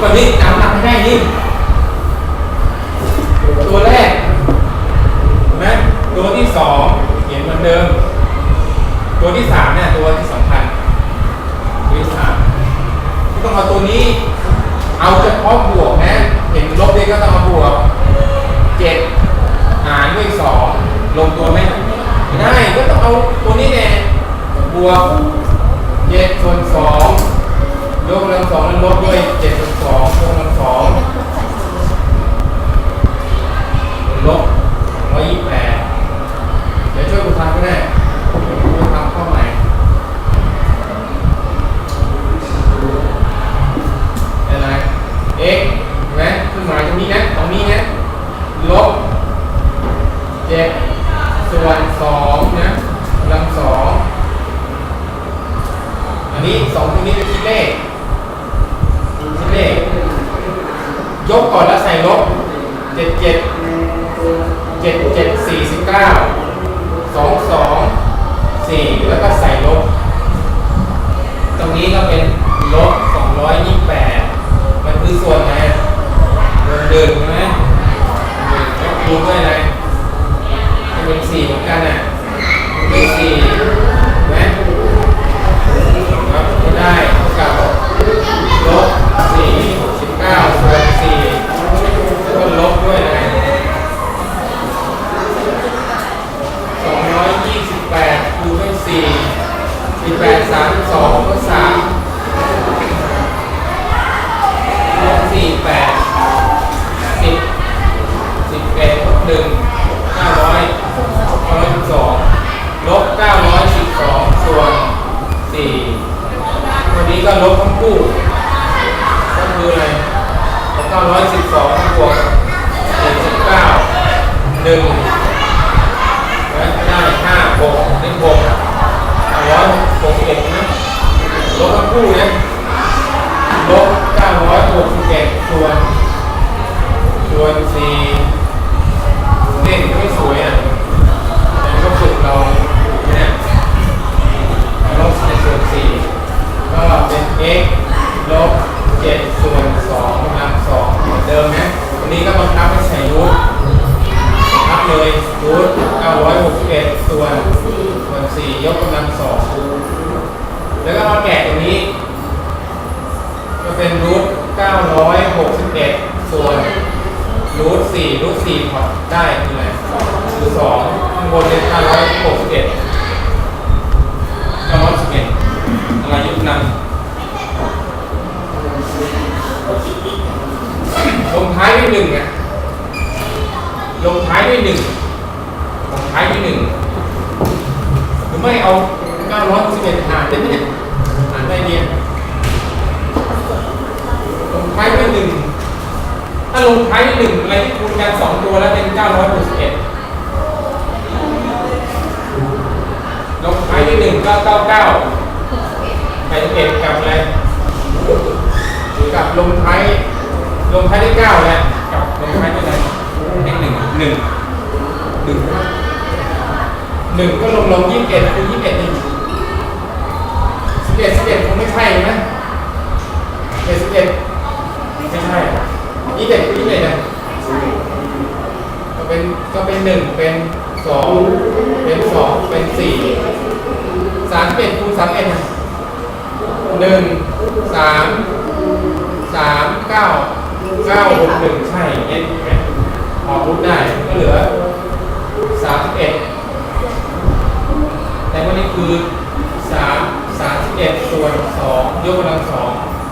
ก่อนนี้จำหลักให้ได้นี่ตัวแรกนไหมตัวที่สองเขียนเหมือนเดิม ตัวที่สามเนี่ยตัวที่สำคัญตัวที่สามต้องเอาตัวนี้ เอาเฉพาะบวกนะเห็นลบเลยก็ต้องเอาบวกเจ็ดหารด้วยสองลงตัวไหมไม่ได้ก็ต้องเอาตัวนี้แน่บวกเจ็ดส่วนสอง ยกกำลังสองแล้วลบด้วยเจ็ดส่วนสองยกกำลังสองลบร้อยยี่สิบแปดเดี๋ยวช่วยกูทำก็ได้เดี๋ยวกูทำข้อใหม่อะไร x เห็นไหมเครื่อหมายตรงนี้นะตรงนี้นะลบเจ็ดส่วนสองนะกำลังสองอันนี้สองตรงนี้เป็นคิดเลข 49 22 4 แล้วก็ใส่ลบ ตรงนี้ก็เป็นลบ 228 มันคือส่วนไนะมันเดิน 228คูณด้วย4สิบแปดสามสองก็สามลบสี่แปดสิบสิบเอ็ดลบหนึ่งเก้าร้อยเก้าร้อยสิบสองลบเก้าร้อยสิบสองส่วนสี่วันนี้ก็ลบทั้งคู่ก็คืออะไรเก้าร้อยสิบสองบวกเจ็ดสิบเก้าหนึ่งแล้วได้ห้าหกได้หก ร้อยหกสิบเอ็ดนะลบทั้งคู่นะลบเก้าร้อยหกสิบเอ็ดส่วนส่วนสี่เลขไม่สวยอะแต่ก็ฝึกเราเนี่ยลบเจ็ดส่วนสี่ก็เป็น x ลบเจ็ดส่วนสองกำลังสองเหมือนเดิมนะวันนี้ก็บังคับให้ใส่รูทนับเลยรูท961ส่วนส่วน4ยกกำลังสองแล้วก็มาแกะตรงนี้ ก็เป็นรูท961 ส่วน รูท4รูท4พอดได้คืออะไรคือ2ข้างบนเป็น961 961อะไรยกกำลังลงท้ายด้วยหนึ่งอะลงท้ายด้วยหนึ่งลงท้ายด้วยหนึ่งหรือไม่เอา961หารได้ไหมเนี่ยหารได้เนี่ยลงท้ายด้วยหนึ่ง ถ้าลงท้ายด้วยหนึ่งอะไรที่คูณกันสองตัวแล้วเป็น961ลงท้ายด้วยหนึ่ง999 81กับอะไรกับลงท้ายลงท้ายด้วย9แหละกับลงท้ายด้วยอะไรเลขหนึ่งหนึ่งหนึ่งหนึ่งก็ลงลงยี่สิบเอ็ดคือยี่สิบเอ็ดนี่สิบเอ็ดสิบเอ็ดคงไม่ใช่ไหมเอ็ดสิบเอ็ดไม่ใช่ ยี่สิบเอ็ดอยี่สิบเอ็ดนะก็เป็นก็เป็นหนึ่งเป็นสองเป็นสองเป็นสี่สามเอ็ดคูณสามเอ็ดนะหนึ่งสามสามเก้าเก้าหกหนึ่งใช่เอ็ดไหมออกรูปได้ก็เหลือ31แต่วันนี้คือ3 31ส่วน2ยกกำลัง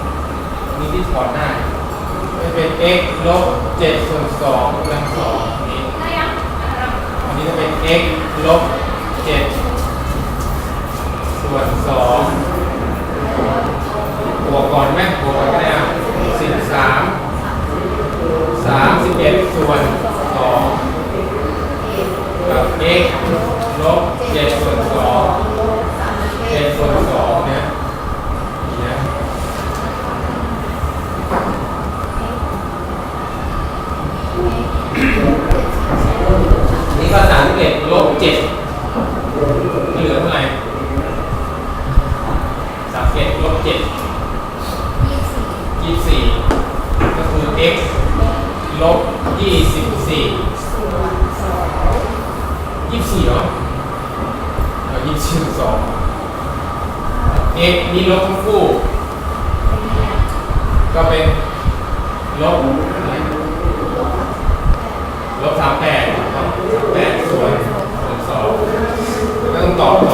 2นี่ที่ถอดได้ เป็น x ลบ7ส่วน2กำลัง2อันนี้อันนี้จะเป็น x ลบ7ส่วน2บวกก่อนไหมบวกก่อนก็ได้อะ13 31ส่วน2กับ x ลบ7ส่วน2 จ็ดไม่เหลือเท่าไหร่สามเอ็ดลบเจ็ดยี่สิบสี่ x ลบยี่สิบสี่ยี่สิบสี่เหรอยี่สิบสี่สอง x นี่ลบทั้งคู่ ก็เป็นลบลบสามแปด แปดส่